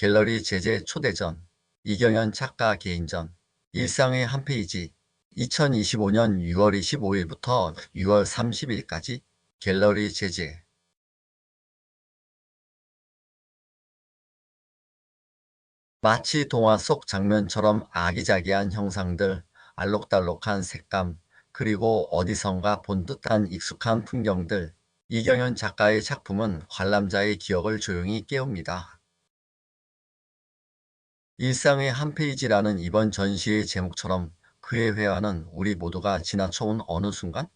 갤러리 제재 초대전, 이경현 작가 개인전, 일상의 한 페이지, 2025년 6월 25일부터 6월 30일까지 갤러리 제재. 마치 동화 속 장면처럼 아기자기한 형상들, 알록달록한 색감, 그리고 어디선가 본 듯한 익숙한 풍경들. 이경현 작가의 작품은 관람자의 기억을 조용히 깨웁니다. 일상의 한 페이지라는 이번 전시의 제목처럼 그의 회화는 우리 모두가 지나쳐온 어느 순간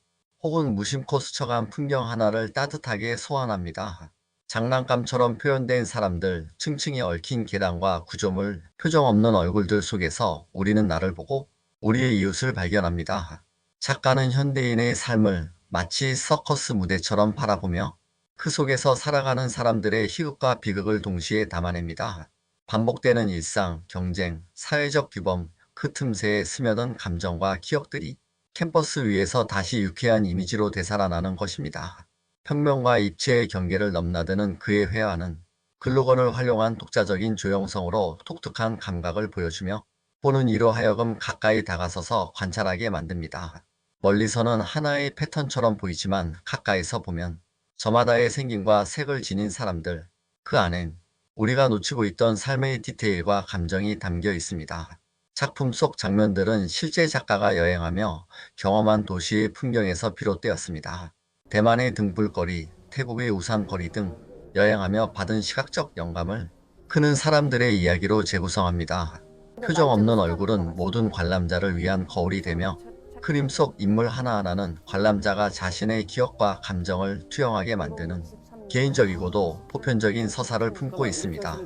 혹은 무심코 스쳐간 풍경 하나를 따뜻하게 소환합니다. 장난감처럼 표현된 사람들, 층층이 얽힌 계단과 구조물, 표정 없는 얼굴들 속에서 우리는 나를 보고 우리의 이웃을 발견합니다. 작가는 현대인의 삶을 마치 서커스 무대처럼 바라보며 그 속에서 살아가는 사람들의 희극과 비극을 동시에 담아냅니다. 반복되는 일상, 경쟁, 사회적 규범, 그 틈새에 스며든 감정과 기억들이 캠퍼스 위에서 다시 유쾌한 이미지로 되살아나는 것입니다. 혁명과 입체의 경계를 넘나드는 그의 회화는 글로건을 활용한 독자적인 조형성으로 독특한 감각을 보여주며 보는 이로 하여금 가까이 다가서서 관찰하게 만듭니다. 멀리서는 하나의 패턴처럼 보이지만 가까이서 보면 저마다의 생김과 색을 지닌 사람들, 그 안엔 우리가 놓치고 있던 삶의 디테일과 감정이 담겨 있습니다. 작품 속 장면들은 실제 작가가 여행하며 경험한 도시의 풍경에서 비롯되었습니다. 대만의 등불거리, 태국의 우산거리 등 여행하며 받은 시각적 영감을 크는 사람들의 이야기로 재구성합니다. 표정 없는 얼굴은 모든 관람자를 위한 거울이 되며 그림 속 인물 하나하나는 관람자가 자신의 기억과 감정을 투영하게 만드는 개인적이고도 보편적인 서사를 품고 있습니다.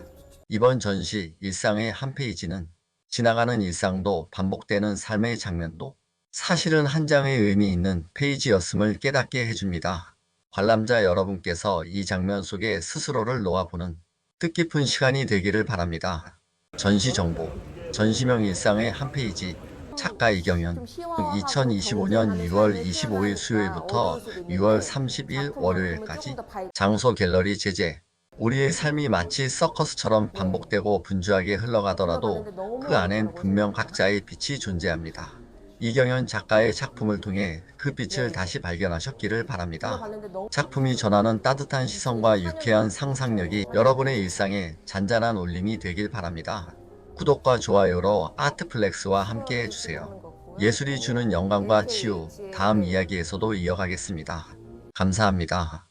이번 전시 일상의 한 페이지는 지나가는 일상도 반복되는 삶의 장면도 사실은 한 장의 의미 있는 페이지였음을 깨닫게 해줍니다. 관람자 여러분께서 이 장면 속에 스스로를 놓아보는 뜻깊은 시간이 되기를 바랍니다. 전시 정보, 전시명 일상의 한 페이지, 작가 이경현, 2025년 6월 25일 수요일부터 6월 30일 월요일까지 장소 갤러리 제재. 우리의 삶이 마치 서커스처럼 반복되고 분주하게 흘러가더라도 그 안엔 분명 각자의 빛이 존재합니다. 이경현 작가의 작품을 통해 그 빛을 다시 발견하셨기를 바랍니다. 작품이 전하는 따뜻한 시선과 유쾌한 상상력이 여러분의 일상에 잔잔한 울림이 되길 바랍니다. 구독과 좋아요로 아트플렉스와 함께 해주세요. 예술이 주는 영감과 치유, 다음 이야기에서도 이어가겠습니다. 감사합니다.